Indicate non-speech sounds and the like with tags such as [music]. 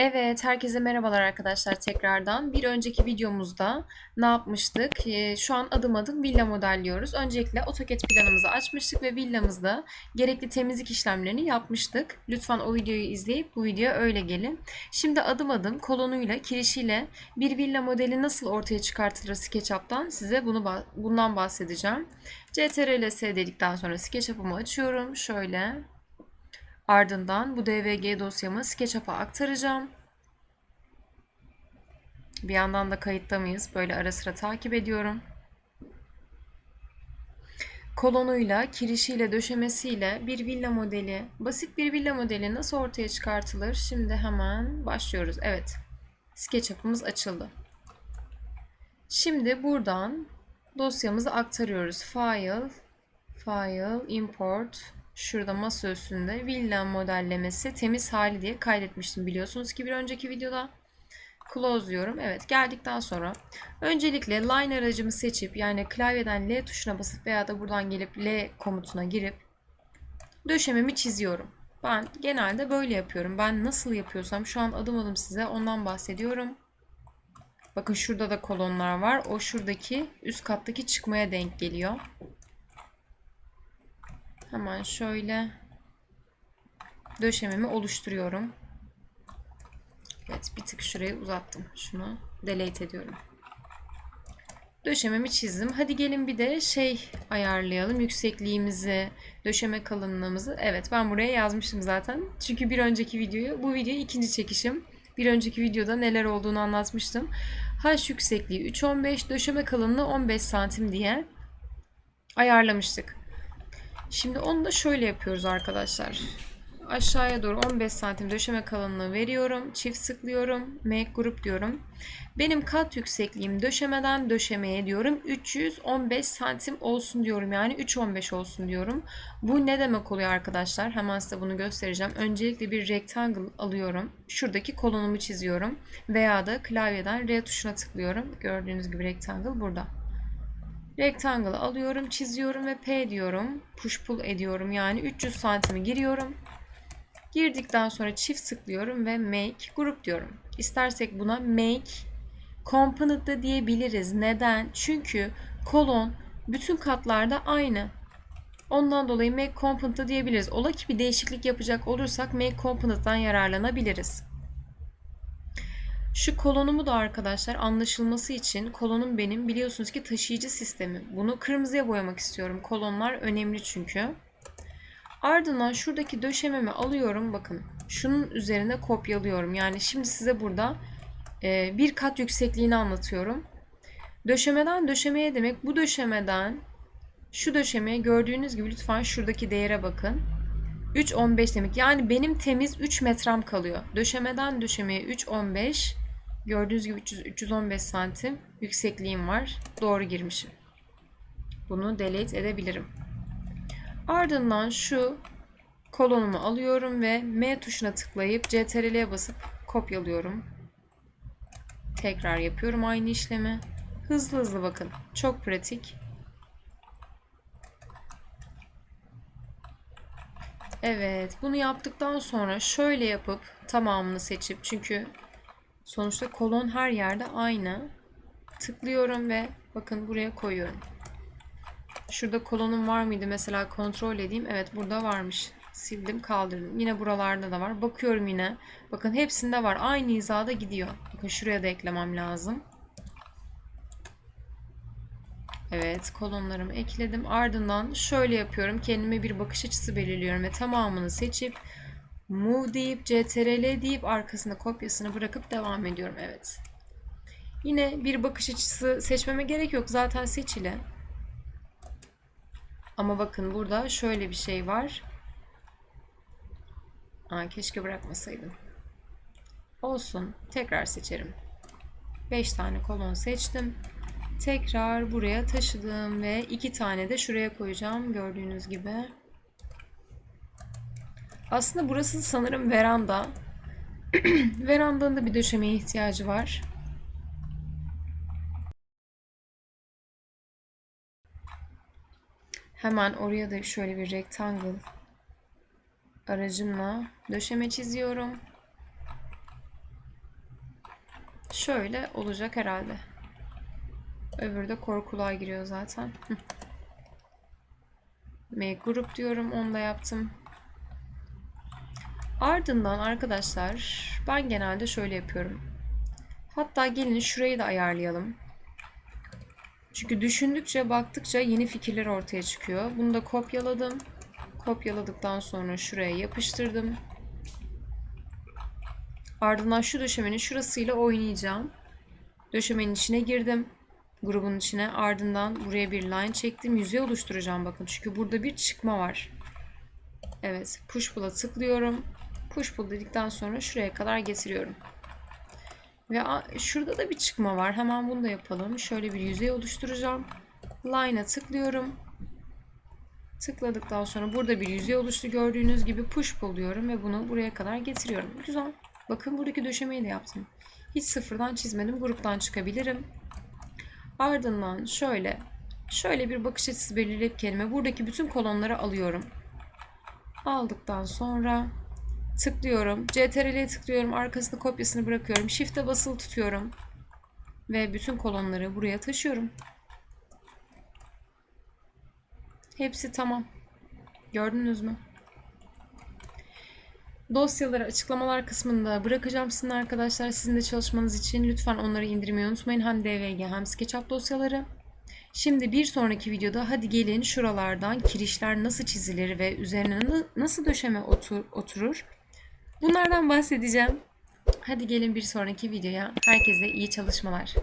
Evet, herkese merhabalar arkadaşlar tekrardan. Bir önceki videomuzda ne yapmıştık? Ee, şu an adım adım villa modelliyoruz. Öncelikle AutoCAD planımızı açmıştık ve villamızda gerekli temizlik işlemlerini yapmıştık. Lütfen o videoyu izleyip bu videoya öyle gelin. Şimdi adım adım kolonuyla, kirişiyle bir villa modeli nasıl ortaya çıkartılır SketchUp'tan size bunu bundan bahsedeceğim. CTRL-S dedikten sonra SketchUp'ımı açıyorum. Şöyle Ardından bu DVG dosyamı SketchUp'a aktaracağım. Bir yandan da kayıtta mıyız? Böyle ara sıra takip ediyorum. Kolonuyla, kirişiyle, döşemesiyle bir villa modeli, basit bir villa modeli nasıl ortaya çıkartılır? Şimdi hemen başlıyoruz. Evet, SketchUp'ımız açıldı. Şimdi buradan dosyamızı aktarıyoruz. File, File, Import, şurada masa üstünde villa modellemesi temiz hali diye kaydetmiştim biliyorsunuz ki bir önceki videoda. Close diyorum. Evet geldikten sonra öncelikle line aracımı seçip yani klavyeden L tuşuna basıp veya da buradan gelip L komutuna girip döşememi çiziyorum. Ben genelde böyle yapıyorum. Ben nasıl yapıyorsam şu an adım adım size ondan bahsediyorum. Bakın şurada da kolonlar var. O şuradaki üst kattaki çıkmaya denk geliyor. Hemen şöyle döşememi oluşturuyorum. Evet bir tık şurayı uzattım. Şunu delete ediyorum. Döşememi çizdim. Hadi gelin bir de şey ayarlayalım. Yüksekliğimizi, döşeme kalınlığımızı. Evet ben buraya yazmıştım zaten. Çünkü bir önceki videoyu, bu video ikinci çekişim. Bir önceki videoda neler olduğunu anlatmıştım. H yüksekliği 3.15, döşeme kalınlığı 15 santim diye ayarlamıştık. Şimdi onu da şöyle yapıyoruz arkadaşlar. Aşağıya doğru 15 santim döşeme kalınlığı veriyorum. Çift sıklıyorum. Make grup diyorum. Benim kat yüksekliğim döşemeden döşemeye diyorum. 315 santim olsun diyorum. Yani 315 olsun diyorum. Bu ne demek oluyor arkadaşlar? Hemen size bunu göstereceğim. Öncelikle bir rectangle alıyorum. Şuradaki kolonumu çiziyorum. Veya da klavyeden R tuşuna tıklıyorum. Gördüğünüz gibi rectangle burada. Rectangle alıyorum, çiziyorum ve P diyorum. Push pull ediyorum. Yani 300 santimi giriyorum. Girdikten sonra çift tıklıyorum ve make grup diyorum. İstersek buna make component da diyebiliriz. Neden? Çünkü kolon bütün katlarda aynı. Ondan dolayı make component da diyebiliriz. Ola ki bir değişiklik yapacak olursak make component'tan yararlanabiliriz. Şu kolonumu da arkadaşlar anlaşılması için kolonum benim biliyorsunuz ki taşıyıcı sistemi. Bunu kırmızıya boyamak istiyorum. Kolonlar önemli çünkü. Ardından şuradaki döşememi alıyorum. Bakın şunun üzerine kopyalıyorum. Yani şimdi size burada e, bir kat yüksekliğini anlatıyorum. Döşemeden döşemeye demek bu döşemeden şu döşemeye gördüğünüz gibi lütfen şuradaki değere bakın. 3.15 demek. Yani benim temiz 3 metrem kalıyor. Döşemeden döşemeye 3.15 Gördüğünüz gibi 300, 315 santim yüksekliğim var. Doğru girmişim. Bunu delete edebilirim. Ardından şu kolonumu alıyorum ve M tuşuna tıklayıp CTRL'ye basıp kopyalıyorum. Tekrar yapıyorum aynı işlemi. Hızlı hızlı bakın. Çok pratik. Evet, bunu yaptıktan sonra şöyle yapıp tamamını seçip çünkü Sonuçta kolon her yerde aynı. Tıklıyorum ve bakın buraya koyuyorum. Şurada kolonum var mıydı? Mesela kontrol edeyim. Evet burada varmış. Sildim kaldırdım. Yine buralarda da var. Bakıyorum yine. Bakın hepsinde var. Aynı hizada gidiyor. Bakın şuraya da eklemem lazım. Evet kolonlarımı ekledim. Ardından şöyle yapıyorum. Kendime bir bakış açısı belirliyorum ve tamamını seçip Move deyip CTRL deyip arkasında kopyasını bırakıp devam ediyorum. Evet. Yine bir bakış açısı seçmeme gerek yok. Zaten seçili. Ama bakın burada şöyle bir şey var. Aa, keşke bırakmasaydım. Olsun. Tekrar seçerim. 5 tane kolon seçtim. Tekrar buraya taşıdım ve 2 tane de şuraya koyacağım. Gördüğünüz gibi. Aslında burası sanırım veranda. [clears throat] Verandanın da bir döşemeye ihtiyacı var. Hemen oraya da şöyle bir rectangle aracımla döşeme çiziyorum. şöyle olacak herhalde. Öbürü de korkuluğa giriyor zaten. [laughs] M grup diyorum. Onu da yaptım. Ardından arkadaşlar ben genelde şöyle yapıyorum. Hatta gelin şurayı da ayarlayalım. Çünkü düşündükçe baktıkça yeni fikirler ortaya çıkıyor. Bunu da kopyaladım. Kopyaladıktan sonra şuraya yapıştırdım. Ardından şu döşemenin şurasıyla oynayacağım. Döşemenin içine girdim. Grubun içine ardından buraya bir line çektim. Yüzey oluşturacağım bakın. Çünkü burada bir çıkma var. Evet. Push pull'a tıklıyorum. Push dedikten sonra şuraya kadar getiriyorum. Ve şurada da bir çıkma var. Hemen bunu da yapalım. Şöyle bir yüzey oluşturacağım. Line'a tıklıyorum. Tıkladıktan sonra burada bir yüzey oluştu. Gördüğünüz gibi push pull diyorum ve bunu buraya kadar getiriyorum. Güzel. Bakın buradaki döşemeyi de yaptım. Hiç sıfırdan çizmedim. Gruptan çıkabilirim. Ardından şöyle şöyle bir bakış açısı belirleyip kelime buradaki bütün kolonları alıyorum. Aldıktan sonra tıklıyorum. CTRL'ye tıklıyorum. Arkasında kopyasını bırakıyorum. Shift'e basılı tutuyorum. Ve bütün kolonları buraya taşıyorum. Hepsi tamam. Gördünüz mü? Dosyaları açıklamalar kısmında bırakacağım sizin arkadaşlar. Sizin de çalışmanız için lütfen onları indirmeyi unutmayın. Hem DVG hem SketchUp dosyaları. Şimdi bir sonraki videoda hadi gelin şuralardan kirişler nasıl çizilir ve üzerine na- nasıl döşeme otur- oturur. Bunlardan bahsedeceğim. Hadi gelin bir sonraki videoya. Herkese iyi çalışmalar.